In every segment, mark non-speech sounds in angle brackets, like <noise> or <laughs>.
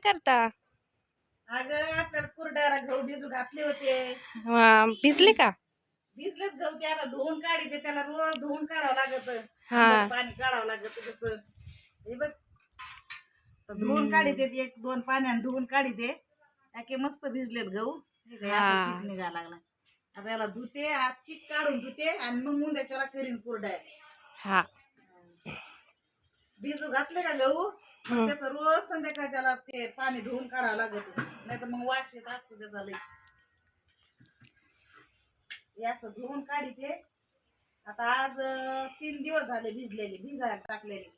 करता? अगं आपल्याला कुरड्याला गहू भिजू घातले होते. भिजले का? भिजलेच गहू त्याला धुवून काढी ते त्याला रोज धुवून काढावं लागत. हा. पाणी काढावं लागत त्याच. हे बघ. तर धुवून काढी ते एक दोन पाण्याने धुवून काढी ते. त्याके मस्त भिजलेत गहू. हे काय हा. असं चिक निघायला लागला. आता याला धुते आज चिक काढून धुते आणि मग त्याच्याला करीन कुरड्या. हा. भिजू घातले का गहू? त्याचं रोज संध्याकाळच्याला ते पाणी धुवून काढावं लागत नाही तर मग वास येत असतो त्याचा लई. हे असं धुवून काढी ते. आता आज अं, तीन दिवस झाले भिजलेले भिजायला टाकलेले.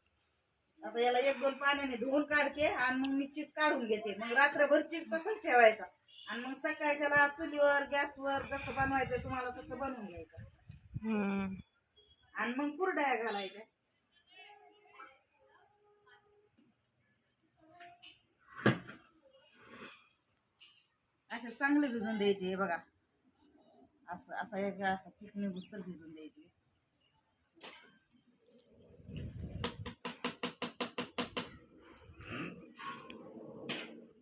आता याला एक दोन पाण्याने धुवून काढते आणि मग मी चिक काढून घेते. मग रात्रभर चिक तसंच ठेवायचा. आणि मग सकाळी त्याला चुलीवर गॅसवर जसं बनवायचं तुम्हाला तसं बनवून घ्यायचं. हम्म. आणि मग कुरड्या घालायच्या असे चांगले भिजून द्यायचे हे बघा. असं असं एक असं चिकणी बुस्तर भिजून द्यायची.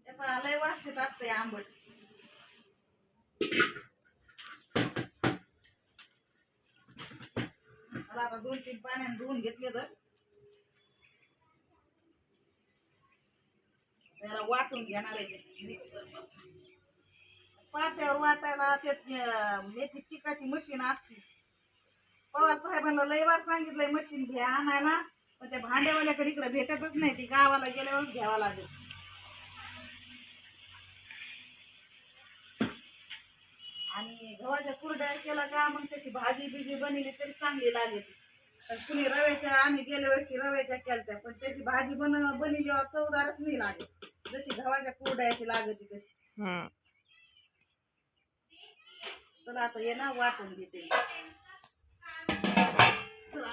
त्याचा लय वास येत आंबट. मला आता दोन तीन पाण्याने धुवून घेतले तर. त्याला वाटून घेणार आहे मिक्सर पाट्यावर वाटायला त्यात याची मेथी चिकाची मशीन असते. पवार साहेबांना लय वार सांगितलंय मशीन घ्या आणायला. पण त्या भांड्यावाल्याकडे इकडे भेटतच नाही ती गावाला गेल्यावर घ्यावा लागेल. आणि गव्हाच्या कुरड्या केला का मग त्याची भाजी बिजी बनवली तरी चांगली लागेल. तर कुणी रव्याच्या आम्ही गेल्या वर्षी रव्याच्या केल्या पण त्याची भाजी बन बनली जेव्हा चवदारच नाही लागेल जशी गव्हाच्या कुरड्याची लागते तशी. हम्म. चला आता ये ना वाटून घेते. चला.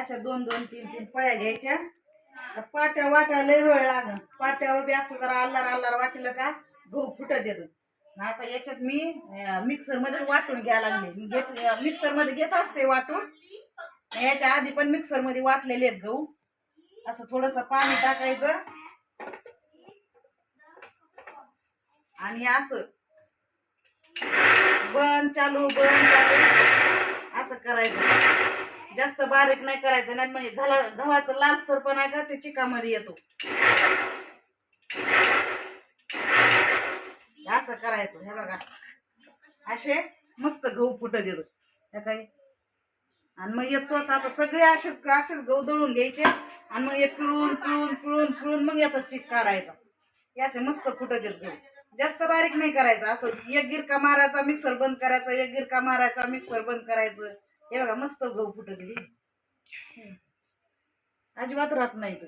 अशा दोन दोन तीन तीन पळ्या घ्यायच्या. पाट्या वाटायला वेळ लागल पाट्यावर बी असं जरा अल्लार अल्लार वाटलं का गहू फुटत देतो आता याच्यात मी मिक्सरमध्ये वाटून घ्यायला लागले. घेत मिक्सरमध्ये घेत असते वाटून. याच्या आधी पण मिक्सरमध्ये वाटलेले आहेत गहू. असं थोडस पाणी टाकायचं. आणि असं. बंद चालू बंद चालू. असं करायचं. जास्त बारीक नाही करायचं नाही म्हणजे घाला गव्हाचं लालसर पण आहे का ते चिकामध्ये येतो. असं करायचं हे बघा. असे मस्त गहू फुटत येतो. हे काय? आणि मग येत स्वतः आता सगळे असेच असेच गहू दळून घ्यायचे. आणि मग हे पिळून पिळून पिळून पिळून मग याचा चिक काढायचा. हे असे मस्त फुटत येत गहू. जास्त बारीक नाही करायचं. असं एक गिरका मारायचा मिक्सर बंद करायचा एक गिरका मारायचा मिक्सर बंद करायचं. हे बघा मस्त गहू फुटत अजिबात राहत नाही तर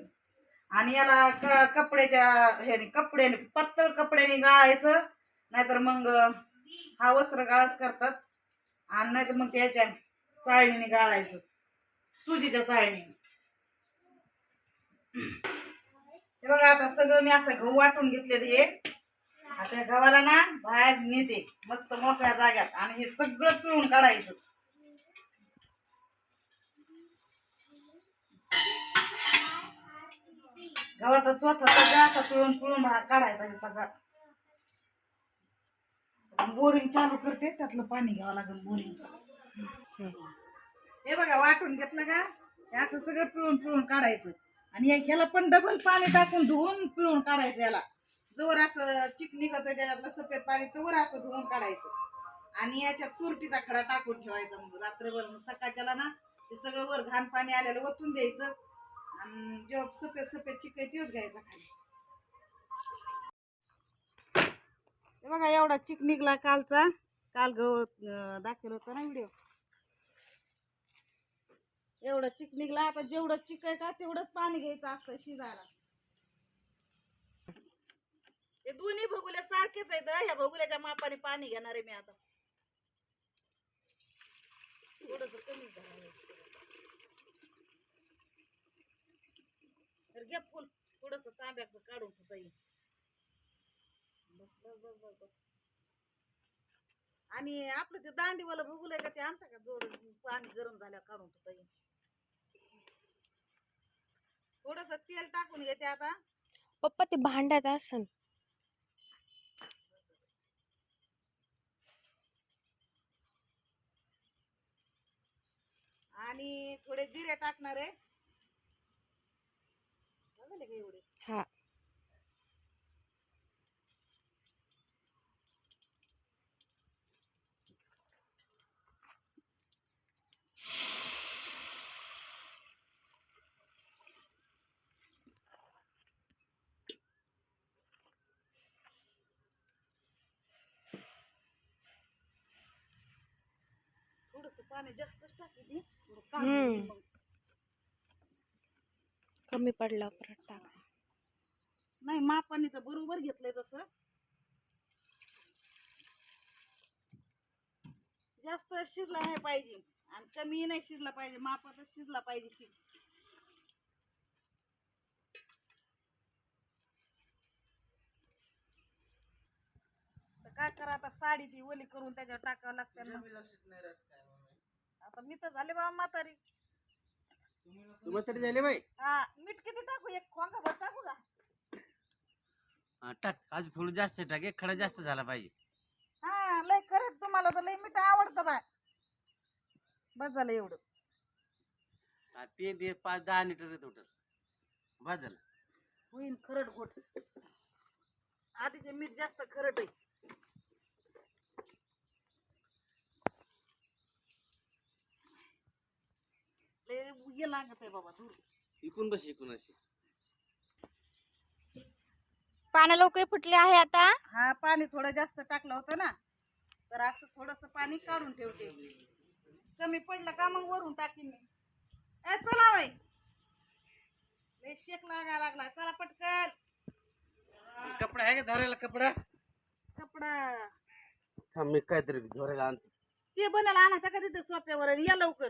आणि याला कपड्याच्या ह्याने कपड्याने पातळ कपड्याने गाळायचं. नाहीतर मग हा वस्त्र गाळाच करतात. आणि नाहीतर मग त्याच्या चाळणीने गाळायचं. सुजीच्या चाळणीने. हे बघा आता सगळं मी असं गहू वाटून घेतले हे. आता गव्हाला ना बाहेर नेते मस्त मोकळ्या जाग्यात. आणि हे सगळं पिळून काढायचं. गव्हाचा चोथा जास्त पिळून पिळून बाहेर काढायचा हे सगळं. बोरिंग चालू करते त्यातलं पाणी घ्यावं लागेल बोरिंगचं. हे बघा वाटून घेतलं का? हे असं सगळं पिळून पिळून काढायचं. आणि या- ह्याला पण डबल पाणी टाकून धुवून पिळून काढायचं याला. जवळ असं चिक करतं त्याच्यातलं सफेद पाणी तवर असं धुवून काढायचं. आणि याच्यात तुरटीचा खडा टाकून ठेवायचा मग रात्रभर. मग सकाळच्याला ना ते सगळं वर घाण पाणी आलेलं ओतून द्यायचं. आणि जेव्हा सफेद सफेद चिक तेच घ्यायचा खाली. बघा एवढा चिक निघला कालचा. काल गवत दाखवलं होतं ना व्हिडिओ. एवढं चिक निघला आता जेवढं चिक आहे का तेवढंच पाणी घ्यायचं असतं शिजायला. हे दोन्ही भगुल्या सारखेच आहेत ह्या भगुल्याच्या मापाने पाणी घेणार आहे मी आता. थोडस कमी झालं. तर घ्या फुल थोडस तांब्याचं काढून ठेवता येईल. बस बस बस बस बस. आणि आपलं ते दांडीवाला भगुल आहे का ते आणता का? जोड पाणी गरम झाल्यावर काढून ठेवता येईल. थोडस तेल टाकून घेते आता. पप्पा ते भांड्यात असन. आणि थोडे जिरे टाकणार आहे. एवढे. हा थोडस पाणी जास्तच टाकते हम्म. कमी पडलं परत टाक. नाही मापाने तर बरोबर घेतलंय तसं. जास्त शिजला नाही पाहिजे. आणि कमी नाही शिजला पाहिजे. मापातच शिजला पाहिजे चिक तर काय करा आता साडी ती ओली करून त्याच्यावर टाकावं लागते. आता मी तर झाले बाबा म्हातारी. तुम्हाला तरी झाले बाई. हा मीठ किती टाकू? एक खोंगा भर टाकू का? हा, टाक. अजून थोडं जास्त टाक. एक खडा जास्त झाला पाहिजे. हा लय करत तुम्हाला तर लय मीठ आवडतं बाय बस झालं एवढं. हा, ते ते पाच दहा लिटर टोटल बस झालं. होईन खरड गोट आधीचे मीठ जास्त खरट आहे. हे लागत आहे बाबा दूर इकून बस इकून अशी. पानं लवकर फुटले आहे आता. हा पाणी थोडं जास्त टाकलं होतं ना तर असं थोडस पाणी काढून ठेवते. कमी पडलं का मग वरून टाकीन मी. ए चला बाई. लय शेक लागायला लागला. चला पटकन. कपडा आहे का धरायला कपडा? कपडा. थांब मी काहीतरी धरायला आणतो. ते बनायला आणायचं का तिथे सोप्यावर आणि या लवकर.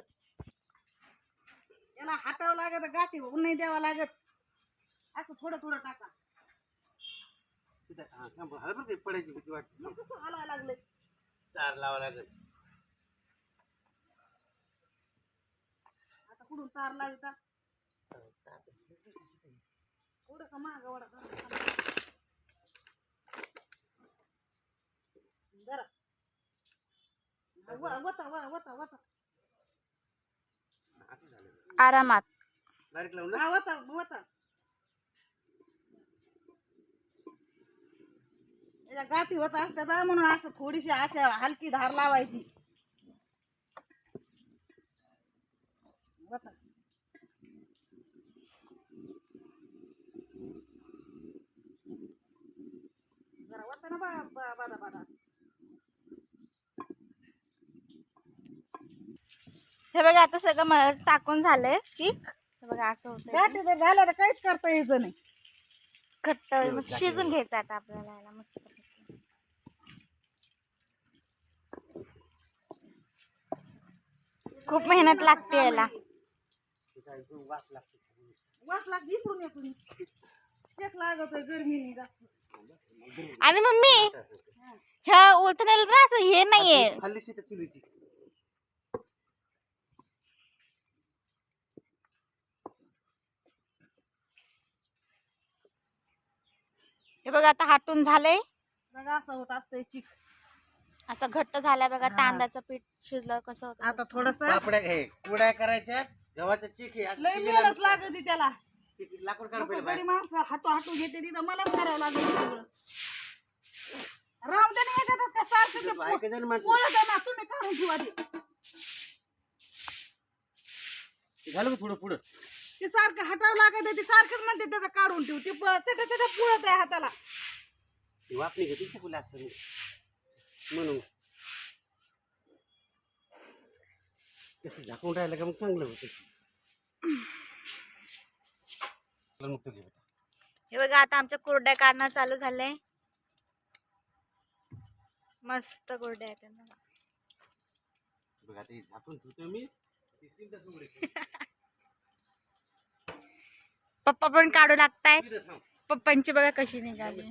याला हातावं लागत गाठी होऊन नाही द्यावं लागत. असं थोडं थोडं टाका. तिथं हा, थांब, हलत बरं का, पडायची भीती वाटते. मग कसं लागलं चार लावा लागेल. आता कुठून तार लागता वडा जरा वता वता वता. झालं आरामात. गाठी होत असतात म्हणून असं थोडीशी अशा हलकी धार लावायची. जरा वता ना बा बा- बादा बादा. हे बघा आता सगळं म- टाकून झालंय चीक हे बघा असं होतं गाठी जर झाल्या तर काहीच करता यायचं नाही. घट्ट मग शिजून घ्यायचं आता आपल्याला याला मस्त खूप मेहनत लागते याला. वास इकडून शेक गरमीने जास्त. आणि मम्मी ह्या उलथण्याला ना असं हे नाहीये. खाल्लीशी चुलीची? हे बघा आता हाटून झालंय बघा असं होत असतंय चिक असं घट्ट झालंय बघा तांदळाचं पीठ शिजलं कसं होतं आता तसं. थोडस पापड्या घे कुड्या करायच्या गव्हाचं चीक हे असं लय मेहनत. लागत त्याला ते लाकूड काढ नको पहिले घरी बाहेर. माणसं हाटू हाटू घेते तिथं मलाच करावं लागेल सगळं राम त्याने येतातच का सारखं ते तिथं ऐकायचं ना माणसं. तुम्ही काढून ठेवा ते घालू का थोडं पुढं ते सारखं हटावं लागत ते सारखंच म्हणते त्याचं काढून ठेव. ते त्याच्या त्याच्या पुळत आहे हाताला. ती वापणी घेते फुलं असं नाही. म्हणून. कसं झाकून राहिलं का मग चांगलं होतं. घे बेटा. हे बघा आता आमच्या कुरड्या काढणं चालू झालंय. मस्त कुरड्या आहेत. त्यांना बघ आता हे झाकून ठेवतो मी. ते तीन तास उघडे ठेवतो. <laughs> पप्पा पण काढू थांब. पप्पांची बघा कशी निघाली.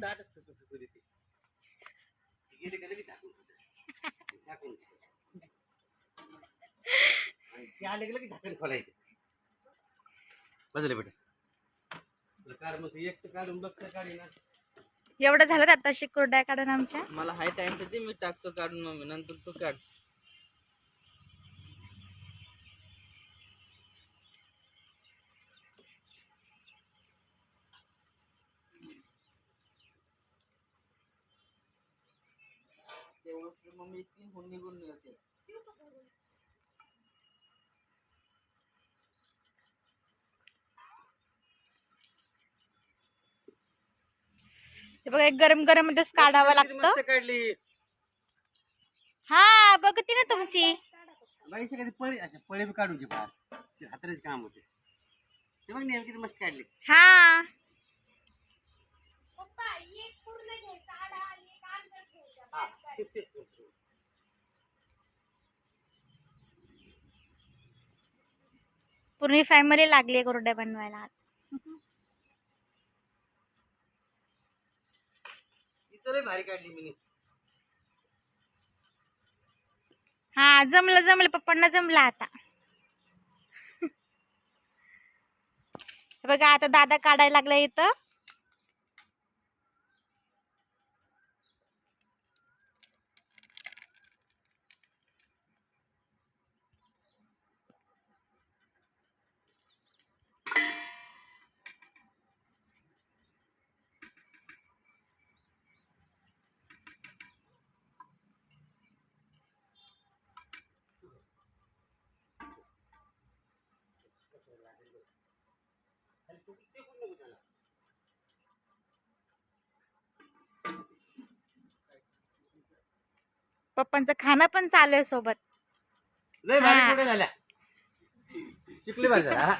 एवढं झालं आता कुरड्या काढून आमच्या. मला हाय टाइम तर दे मी टाकतो काढून मम्मी नंतर तू काढ. मम्मी इतकी होऊन निघून येते हे बघा एक गरम गरम मध्येच काढावं लागतं. काढली. हा बघते ना तुमची. कधी पळी पळी बी काढून घे बाहेर. ते हातानेच काम होते. ते बघ नेमकी मस्त काढली. हा, तेच- तेच करतो. पूर्ण फॅमिली लागली कुरड्या बनवायला आज. इथं लय भारी काढली मी. हा जमलं जमलं. पप्पांना जमलं आता. बघा आता दादा काढायला लागला इथं. पप्पांचं खाणं पण चालू आहे सोबत लय भारी. कुठे झाल्या चिकली भारी झाला हा.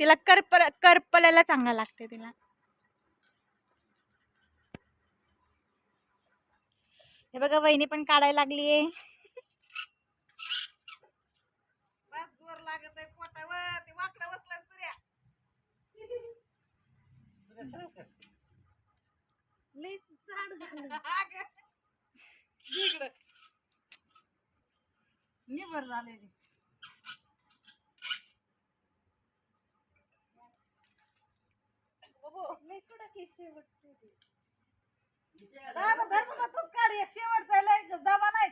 तिला करपल करपलायला चांगला लागते तिला हे बघा वहिनी पण काढायला लागलीये बस जोर लागत आहे पोटावर ते वाकडा बसला सूर्या लई जाड झालं अगं. इकडं. निबर झाले ते. बाबो, लई कडक आहे शेवटचं ते. दादा धर बाबा, तूच काढ शेवटचं लय दबा नाही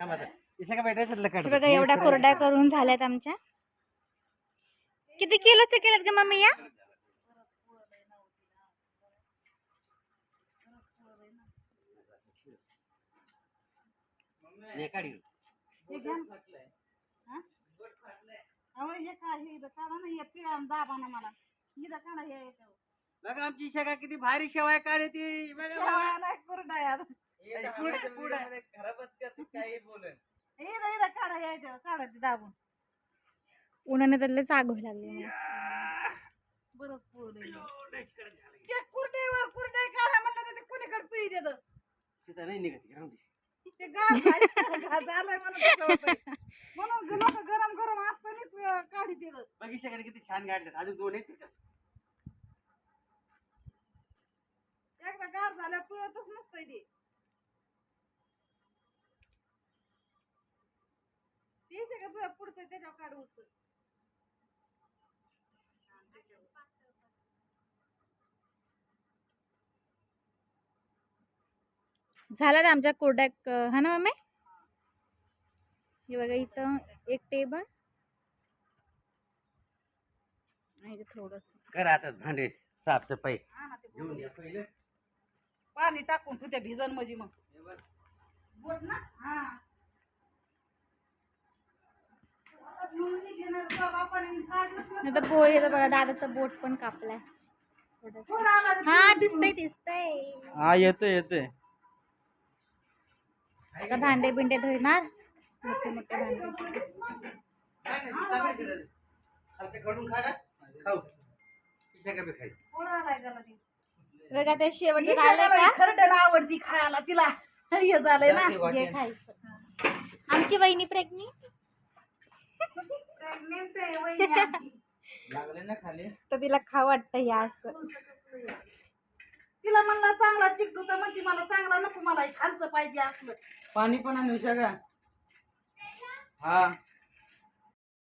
थांब आता. इशा का भेटायचं काढ हे बघा एवढ्या कोरड्या करून झाल्यात आमच्या किती किलोचे केलेत ग मम्मी या काढी? अहो, हे काय हे इथं काढा ना हे पिळा आणि दाबा ना मला. इथं काढा हे याच्यावर. बघा आमची का किती भारी शेवाय काढते बघा बघा. नाही कुरडा यार. पुढे पुढे खराबच करते काही बोलन इथं इथं काढा हे याच्यावर काढा ते दाबून. उन्हाने त्याला जाग व्हायला लागली मला. बरंच ते कुरड्यावर कुरडे काढा म्हणलं तर ते कोणीकडे पिळी देत? तिथं नाही निघत राहून दे. ते झालंय म्हणून तसं होतंय. म्हणून लोक गरम गरम असतानाच काढी देत बघ इशा का किती छान काढल्यात अजून दोन आहेत. एकदा गार झाल्या पिळतच नसतंय ते ते शे का तुझ्या पुढचं त्याच्यावर काढ उचल झाल्यात आमच्या कोरड्या क- हा ना मम्मी हे बघा इथं एक टेबल. थोडस. करा आता भांडे साफसफाई. ना ते घेऊन या पहिलं पाणी टाकून तू त्या भिजन म्हणजे मग. बोट ना? हा. तुझ्या पोळी येतं बघा दादाचा बोट पण कापलाय. हा दिसतंय दिसतंय. हा येतोय येतोय. आता भांडे बिंडे धुणार. मोठे मोठे भांडे. त्याला ते. शेवट आवडती खायला. तिला हे झालंय ना. हे खायचं. आमची वहिनी प्रेग्नेंट प्रेग्नेंट आहे वहिनी आमची. लागले ना खाली. तर तिला खा वाटतं या असं. तिला म्हणला चांगला चिकटू तर म्हणते मला चांगला नको मला हे खालचं पाहिजे असलं. पाणी पण आणू का हा.